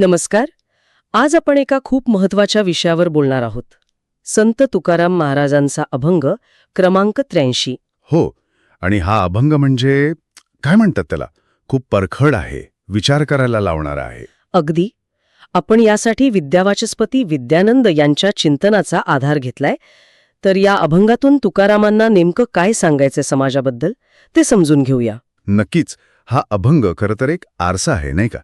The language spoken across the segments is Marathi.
नमस्कार. आज आपण एका खूप महत्त्वाच्या विषयावर बोलणार आहोत. संत तुकाराम महाराजांचा अभंग क्रमांक त्र्याऐंशी. हो आणि हा अभंग म्हणजे काय म्हणतात त्याला? खूप परखड आहे विचार करायला लावणारा आहे. अगदी. आपण यासाठी विद्यावाचस्पती विद्यानंद यांच्या चिंतनाचा आधार घेतलाय. तर या अभंगातून तुकारामांना नेमकं काय सांगायचं समाजाबद्दल ते समजून घेऊया. नक्कीच हा अभंग खरं तर एक आरसा आहे नाही का?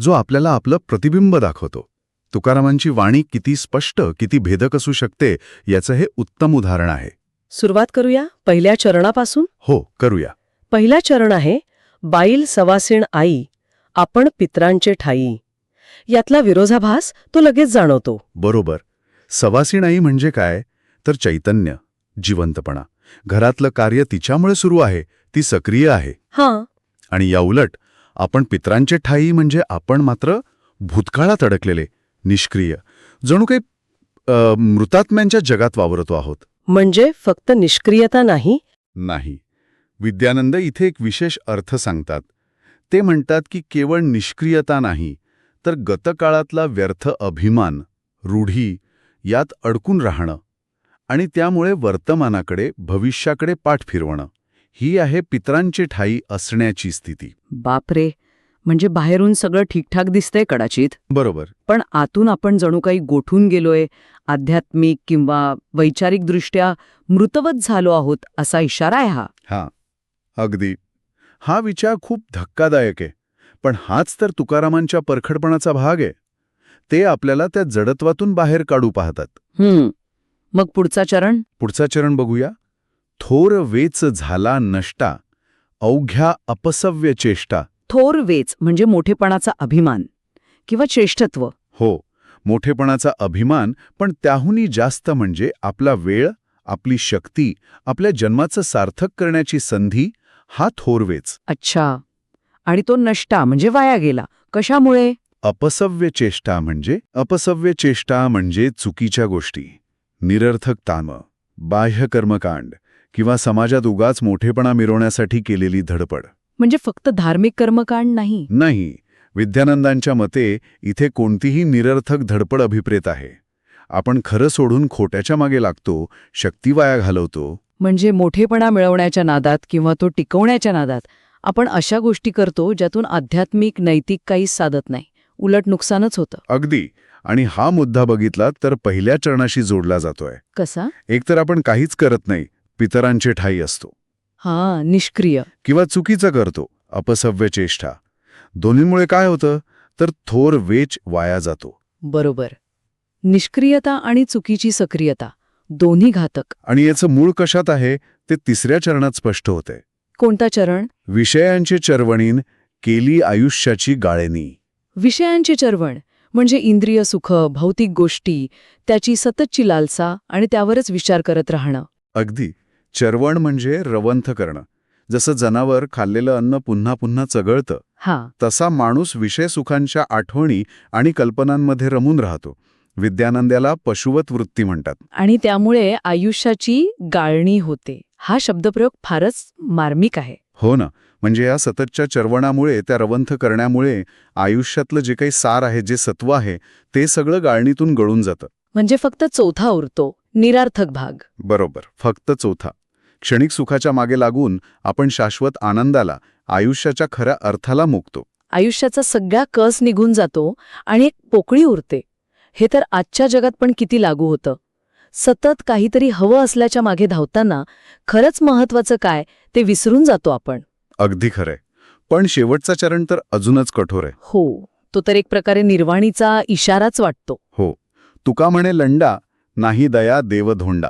जो आपल्याला आपलं प्रतिबिंब दाखवतो. तुकारामांची वाणी किती स्पष्ट किती भेदक असू शकते याचं हे उत्तम उदाहरण आहे. सुरुवात करूया पहिल्या चरणापासून? हो करूया. पहिला चरण आहे बाईल सवासीण आई आपण पित्रांचे ठाई. यातला विरोधाभास तो लगेच जाणवतो. बरोबर. सवासीणाई म्हणजे काय? तर चैतन्य जिवंतपणा. घरातलं कार्य तिच्यामुळे सुरू आहे ती सक्रिय आहे. हां. आणि याउलट आपण पित्रांचे ठाई म्हणजे आपण मात्र भूतकाळात अडकलेले निष्क्रिय. जणू काही मृतात्म्यांच्या जगात वावरतो आहोत. म्हणजे फक्त निष्क्रियता नाही? नाही. विद्यानंद इथे एक विशेष अर्थ सांगतात. ते म्हणतात की केवळ निष्क्रियता नाही तर गतकाळातला व्यर्थ अभिमान रूढी यात अडकून राहणं आणि त्यामुळे वर्तमानाकडे भविष्याकडे पाठ फिरवणं. ही आहे पित्रांची ठाई असण्याची स्थिती. बापरे म्हणजे बाहेरून सगळं ठीकठाक दिसतंय कदाचित. बरोबर. पण आतून आपण जणू काही गोठून गेलोय आध्यात्मिक किंवा वैचारिकदृष्ट्या मृतवत झालो आहोत असा इशारा आहे हा. हा अगदी. हा विचार खूप धक्कादायक आहे पण हाच तर तुकारामांच्या परखडपणाचा भाग आहे. ते आपल्याला त्या जडत्वातून बाहेर काढू पाहतात. मग पुढचा चरण? पुढचा चरण बघूया. थोर वेच झाला नष्टा अवघ्या अपसव्य चेष्टा. थोर वेच म्हणजे मोठेपणाचा अभिमान किंवा श्रेष्ठत्व हो मोठेपणाचा अभिमान पण त्याहूनही जास्त म्हणजे आपला वेळ आपली शक्ती आपल्या जन्माचं सार्थक करण्याची संधी हा थोरवेच अच्छा. आणि तो नष्टा म्हणजे वाया गेला. कशामुळे? अपसव्य चेष्टा म्हणजे अपसव्य चेष्टा म्हणजे चुकीच्या गोष्टी. निरर्थक तामं बाह्य कर्मकांड किंवा समाजात उगाच मोठेपणा मिरवण्यासाठी केलेली धडपड. म्हणजे फक्त धार्मिक कर्मकांड नाही? नाही. विद्यानंदांच्या मते इथे कोणतीही निरर्थक धडपड अभिप्रेत आहे. आपण खरं सोडून खोट्याच्या मागे लागतो शक्ती वाया घालवतो. म्हणजे मोठेपणा मिळवण्याच्या नादात किंवा तो टिकवण्याच्या नादात आपण अशा गोष्टी करतो ज्यातून आध्यात्मिक नैतिक काहीच साधत नाही. उलट नुकसानच होतं. अगदी. आणि हा मुद्दा बघितला तर पहिल्या चरणाशी जोडला जातोय. कसा? एकतर आपण काहीच करत नाही पितरांचे ठाई असतो. हा निष्क्रिय. किंवा चुकीचं करतो अपसव्य चेष्टा. दोन्हीमुळे काय होतं? तर थोर वेच वाया जातो. बरोबर. निष्क्रियता आणि चुकीची सक्रियता दोन्ही घातक. आणि याचं मूळ कशात आहे? ते तिसऱ्या चरणात स्पष्ट होते कोणता चरण? विषयांचे चरवणीन केली आयुष्याची गाळेनी. विषयांची चरवण म्हणजे इंद्रिय सुख भौतिक गोष्टी त्याची सततची लालसा आणि त्यावरच विचार करत राहणं. अगदी. चरवण म्हणजे रवंथ करणं. जसं जनावर खाल्लेलं अन्न पुन्हा पुन्हा चगळतं हा. तसा माणूस विषय सुखांच्या आठवणी आणि कल्पनांमध्ये रमून राहतो. विद्यानंद्याला पशुवत वृत्ती म्हणतात. आणि त्यामुळे आयुष्याची गाळणी होते. हा शब्दप्रयोग फारच मार्मिक आहे. हो ना. म्हणजे या सततच्या चरवणामुळे त्या रवंथ करण्यामुळे आयुष्यातलं जे काही सार आहे जे सत्व आहे ते सगळं गाळणीतून गळून जातं. म्हणजे फक्त चौथा उरतो. निरार्थक भाग. बरोबर. फक्त चौथा. क्षणिक सुखाच्या मागे लागून आपण शाश्वत आनंदाला आयुष्याच्या खऱ्या अर्थाला मुकतो. आयुष्याचा सगळा कस निघून जातो आणि एक पोकळी उरते. हे तर आजच्या जगात पण किती लागू होतं. सतत काहीतरी हवं असल्याच्या मागे धावताना खरंच महत्वाचं काय ते विसरून जातो आपण. अगदी खरंय. पण शेवटचा चरण तर अजूनच कठोर आहे. हो तो तर एक प्रकारे निर्वाणीचा इशाराच वाटतो. हो. तुका म्हणे लंडा नाही दया देव धोंडा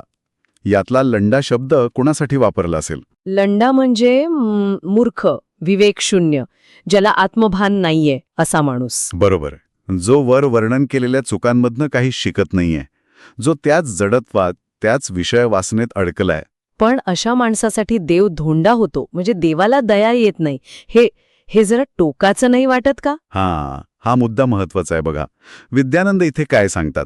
यातला लंडा शब्द कोणासाठी वापरला असेल? लंडा म्हणजे मूर्ख विवेकशून्य ज्याला आत्मभान नाहीये असा माणूस. बरोबर. जो वर वर्णन केलेल्या चुकांमधनं काही शिकत नाहीये. जो त्याच जडत्वात त्याच विषय वासनेत अडकलाय. पण अशा माणसासाठी देव धोंडा होतो म्हणजे देवाला दया येत नाही. हे हे जरा टोकाचं नाही वाटत का? हा हा मुद्दा महत्त्वाचा आहे बघा. विद्यानंद इथे काय सांगतात?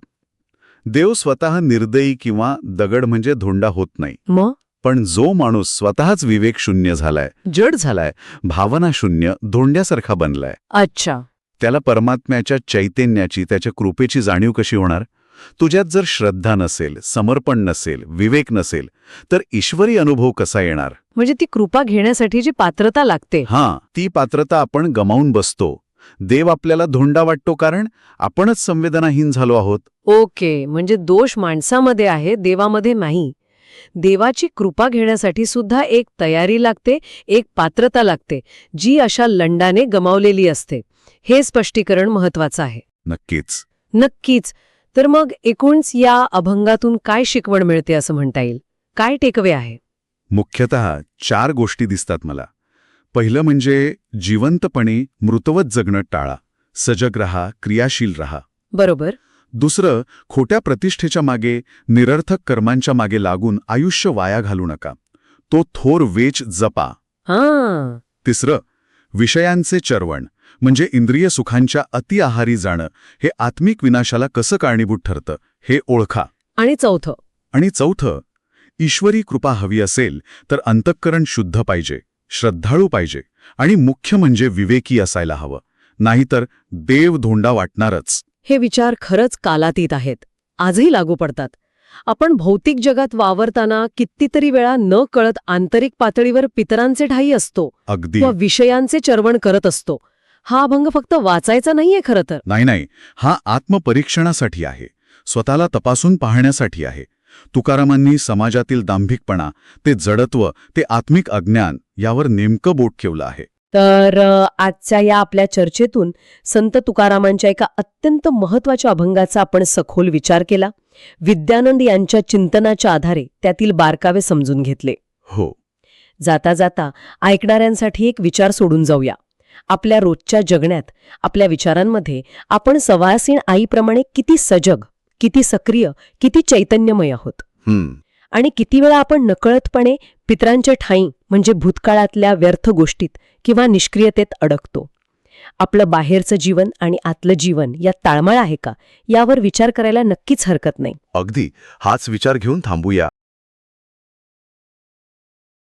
देव स्वतः निर्दयी किंवा दगड म्हणजे धोंडा होत नाही. मग पण जो माणूस स्वतःच विवेक शून्य झालाय जड झालाय भावना शून्य धोंड्यासारखा बनलाय. अच्छा. त्याला परमात्म्याच्या चैतन्याची त्याच्या कृपेची जाणीव कशी होणार? तुझ्यात जर श्रद्धा नसेल समर्पण नसेल विवेक नसेल तर ईश्वरी अनुभव कसा येणार? म्हणजे ती कृपा घेण्यासाठी जी पात्रता लागते. हां ती पात्रता आपण गमावून बसतो. देव आपल्याला धोंडा वाटतो कारण आपणच संवेदनाहीन झालो आहोत. ओके म्हणजे दोष माणसामध्ये आहे देवामध्ये नाही. देवाची कृपा घेण्यासाठी सुद्धा एक तयारी लागते एक पात्रता लागते जी अशा लंडाने गमावलेली असते. हे स्पष्टीकरण महत्वाचं आहे. नक्कीच. नक्कीच. तर मग एकूणच या अभंगातून काय शिकवण मिळते असं म्हणता येईल? काय टेकवे आहे? मुख्यतः चार गोष्टी दिसतात मला. पहिलं म्हणजे जिवंतपणे मृतवत जगणं टाळा सजग रहा क्रियाशील रहा. बरोबर. दुसरं खोट्या प्रतिष्ठेच्या मागे निरर्थक कर्मांच्या मागे लागून आयुष्य वाया घालू नका. तो थोर वेच जपा. हां. तिसरं विषयांचे चरवण म्हणजे इंद्रिय सुखांच्या अति आहारी जाणं हे आत्मिक विनाशाला कसं कारणीभूत ठरतं हे ओळखा. आणि चौथं. आणि चौथं ईश्वरी कृपा हवी असेल तर अंतःकरण शुद्ध पाहिजे. श्रद्धाळू पाहिजे आणि मुख्य म्हणजे विवेकी असायला हवं. नाहीतर देव धोंडा वाटणारच. हे विचार खरंच कालातीत आहेत. आजही लागू पडतात. आपण भौतिक जगात वावरताना कितीतरी वेळा न कळत आंतरिक पातळीवर पितरांचे ठाई असतो अगदी. विषयांचे चरवण करत असतो. हा अभंग फक्त वाचायचा नाहीये खरं तर. नाही नाही. हा आत्मपरीक्षणासाठी आहे. स्वतःला तपासून पाहण्यासाठी आहे. तुकारामांनी समाजातील दांभिकपणा ते जडत्व ते आत्मिक अज्ञान यावर नेमकं बोट ठेवलं आहे. तर आजच्या या आपल्या चर्चेतून संत तुकारामांच्या एका अत्यंत महत्त्वाच्या अभंगाचा आपण सखोल विचार केला. विद्यानंद यांच्या चिंतनाच्या आधारे त्यातील बारकावे समजून घेतले. हो. जाता जाता ऐकणाऱ्यांसाठी एक विचार सोडून जाऊया. आपल्या रोजच्या जगण्यात आपल्या विचारांमध्ये आपण सवासीण आईप्रमाणे किती सजग किती सक्रिय किती चैतन्यमय आहोत. आणि किती वेळा आपण नकळतपणे पित्रांच्या ठाई म्हणजे भूतकाळातल्या व्यर्थ गोष्टीत किंवा निष्क्रियतेत अडकतो. आपलं बाहेरचं जीवन आणि आतलं जीवन यात ताळमाळ आहे का? यावर विचार करायला नक्कीच हरकत नाही. अगदी. हाच विचार घेऊन थांबूया.